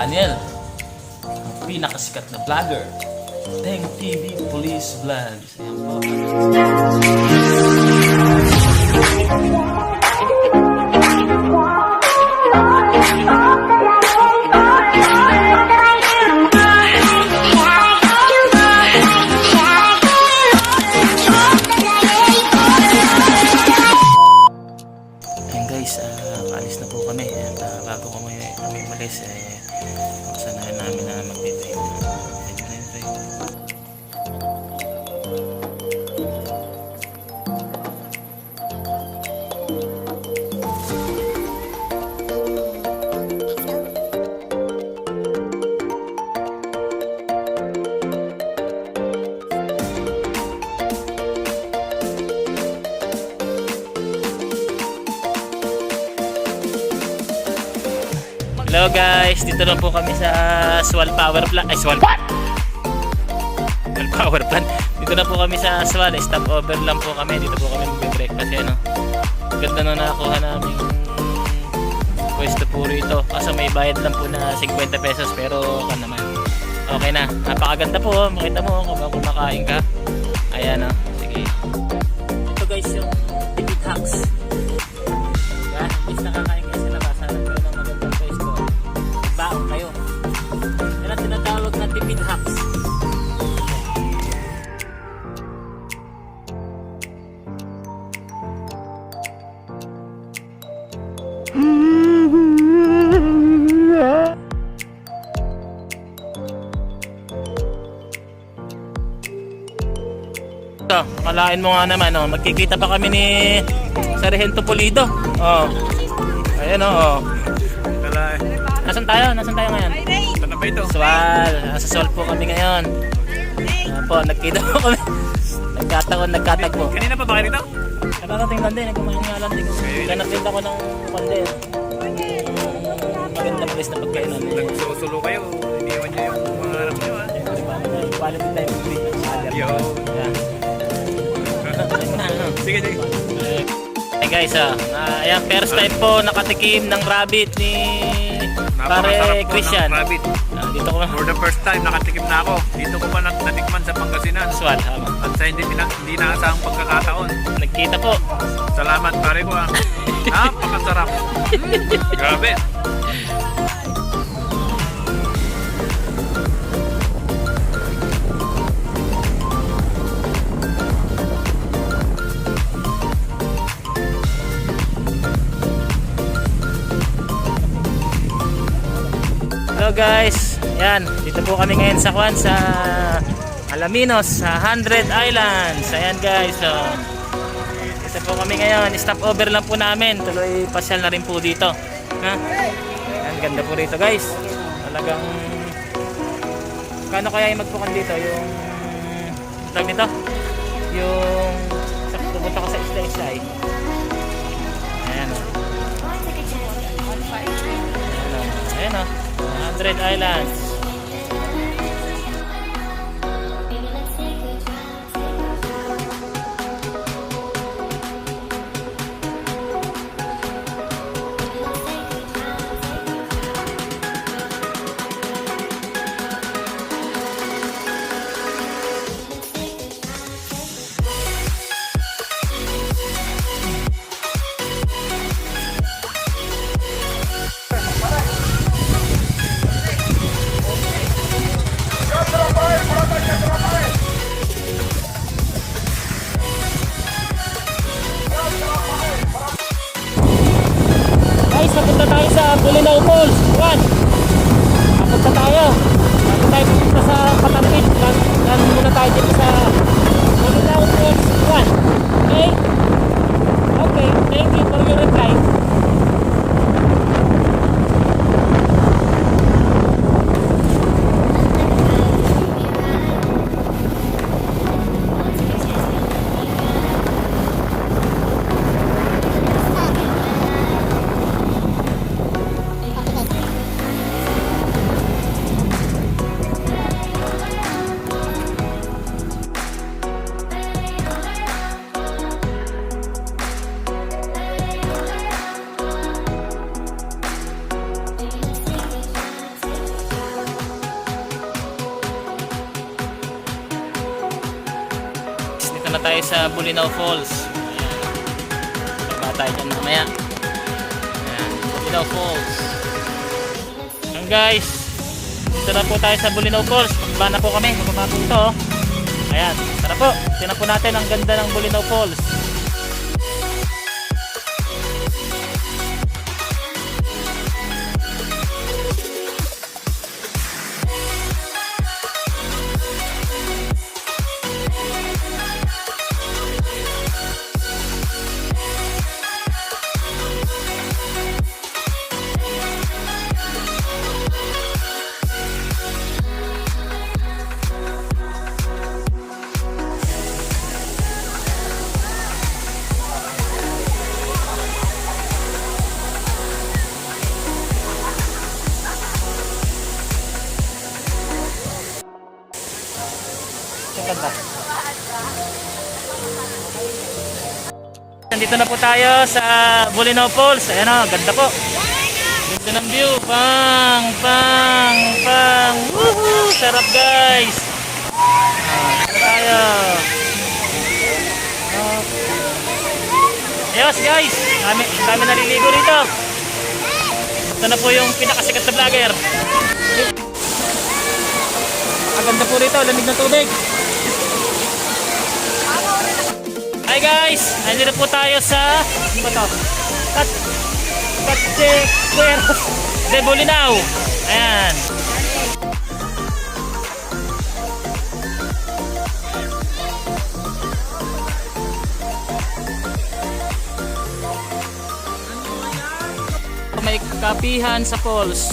channel. Ang pinakasikat na vlogger. Teng TV Police Vlogs. Ayan po. Guys, uh, kaalis na po kami. At ah, bago kami, kami malis, eh, kasanayan namin na mag-drive Hello guys, dito lang po kami sa Swal Power Plant. Ay, Swal Swal Power Plant. Dito na po kami sa Swal. Stop over lang po kami. Dito po kami magbe-breakfast. Yan, no? Ganda na nakakuha namin pwesto po rito. Kaso may bayad lang po na 50 pesos pero kan naman. Okay na. Napakaganda po. oh. Makita mo kung kung kumakain ka. Ayan, no? Sige. Ito, kalain mo nga naman, oh. magkikita pa kami ni Sargento Pulido. Oh. Ayan oh. Kala, Nasaan tayo? Nasaan tayo ngayon? ano ba ito? Swal. Nasa Swal po kami ngayon. Ayan po, nagkita po kami. Nagkataon, nagkatagpo. Kanina pa ba kayo dito? Nakarating lang din, nagkumain nga lang din. Ganap din ako ng konde. Magandang place na pagkainan. Nagsusulo kayo. Iniwan niyo yung mga anak niyo ha. Quality time with Yo. Yan. Na. Sige, sige. Hey guys, ah, ah, ayan, first time po nakatikim ng rabbit ni pare Christian. ng rabbit. Ah, dito ko For the first time, nakatikim na ako. Dito ko pa nat- natikman sa Pangasinan. Swal, tama. At sa hindi, pina, hindi naasahang pagkakataon. Nagkita po. Salamat pare ko ha. Napakasarap. Grabe. Guys, yan, dito po kami ngayon sa Kwan sa Alaminos, sa 100 Islands. Ayan guys, so dito po kami ngayon, stop over lang po namin, tuloy pasyal na rin po dito. Ha? Ayan, ganda po rito guys. Talagang kano kaya yung magpukan dito, yung tawag nito? Yung sa pupunta ko sa Isla Isla Ayan o. Ayan o. Ayan o. 100 Islands. Bulinaw Falls. Baba tayo dyan mamaya. Ayan. Bulinaw Falls. Ayan guys. Dito na po tayo sa Bulinaw Falls. Pagbaba na po kami. Pagbaba po oh. Ayan. Tara po. Tingnan po natin ang ganda ng Bulinaw Falls. Nandito na po tayo sa Bulinaw Falls. Ayan o, ganda po. Ganda ng view. Pang, pang, pang. Woohoo! Sarap guys. Ah, dito tayo. Okay. Ayos guys. Dami, dami naliligo rito. Ito na po yung pinakasikat na vlogger. Ang ganda po rito, lamig ng tubig. Hi guys! Nandito po tayo sa... Ano ba to? Kat... Katse... Cueros de Bolinao. Ayan. May kapihan sa falls.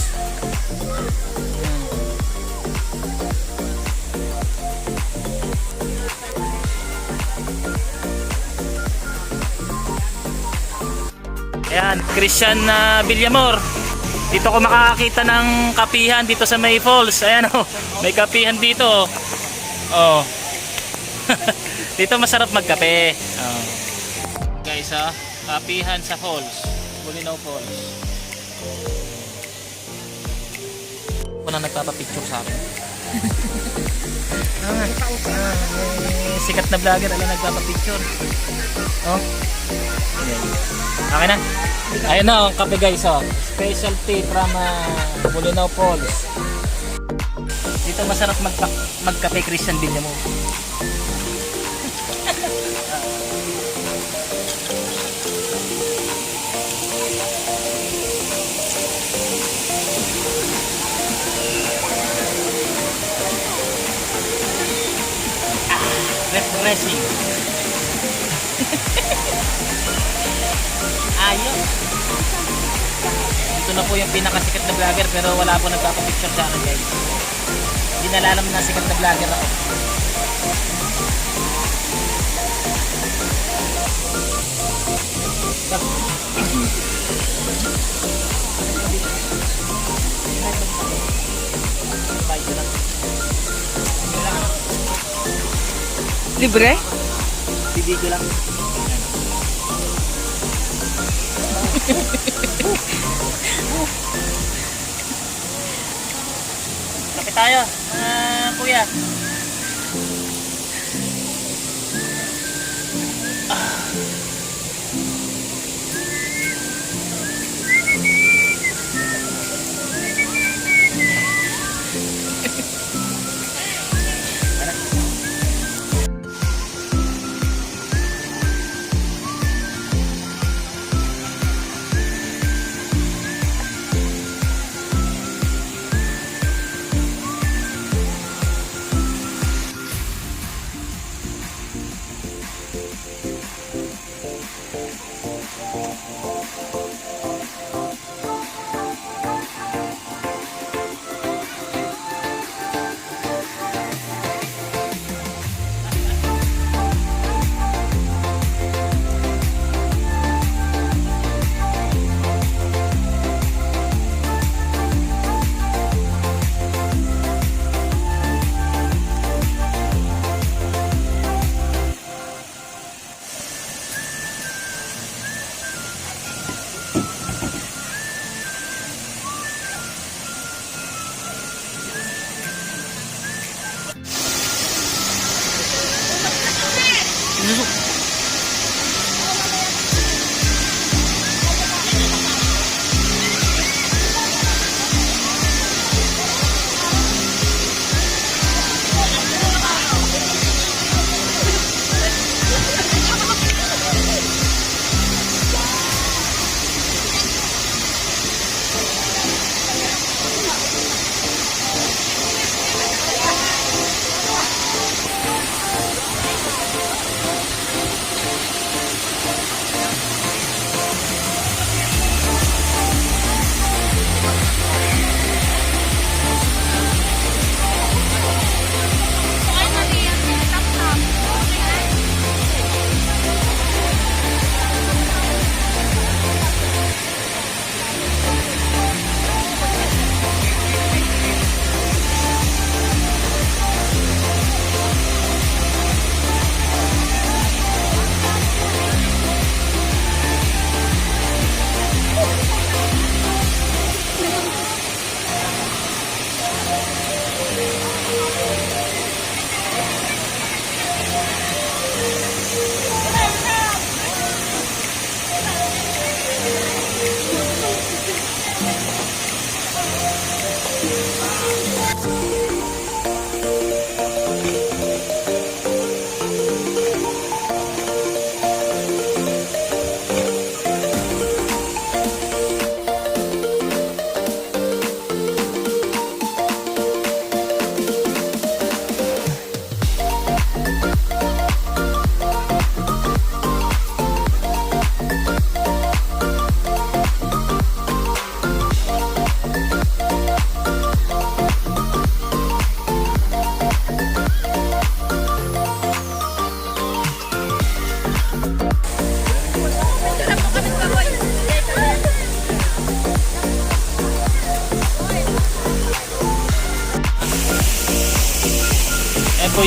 Ayan, Christian na Villamor. Dito ko makakakita ng kapihan dito sa May Falls. Ayan oh, may kapihan dito. Oh. dito masarap magkape. Oh. Guys, ah, kapihan sa falls. Bulinaw Falls. Na nagpapapicture sa akin. Ah, ah, sikat na vlogger ala nagpapapicture. Oh. Okay na. Ayun na ang kape guys oh. Specialty from uh, Bulinaw Falls. Dito masarap magpa magkape Christian Villa mo. Refreshing. Ayos. Ito na po yung pinakasikat na vlogger pero wala po nagpapapicture sa akin guys. Hindi nalalam na sikat na vlogger ako. Bye, Libre? Bibigyo lang. Kapit tayo, ah, kuya.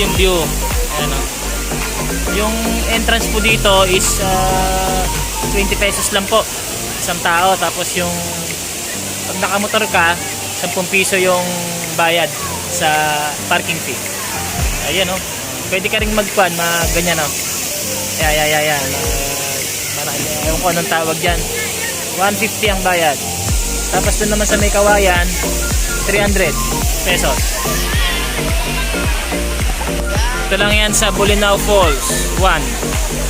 Yung view. Ayan o. Yung entrance po dito is ah, 20 pesos lang po. Isang tao. Tapos yung pag nakamotor ka, 10 piso yung bayad sa parking fee. Ayan o. Pwede ka rin magkuhan, mag ganyan o. Ayan, ayan, ayan. ayan. Uh, marami. Ewan ko anong tawag dyan. 150 ang bayad. Tapos doon naman sa may kawayan, 300 pesos. Ito lang yan sa Bolinao Falls 1.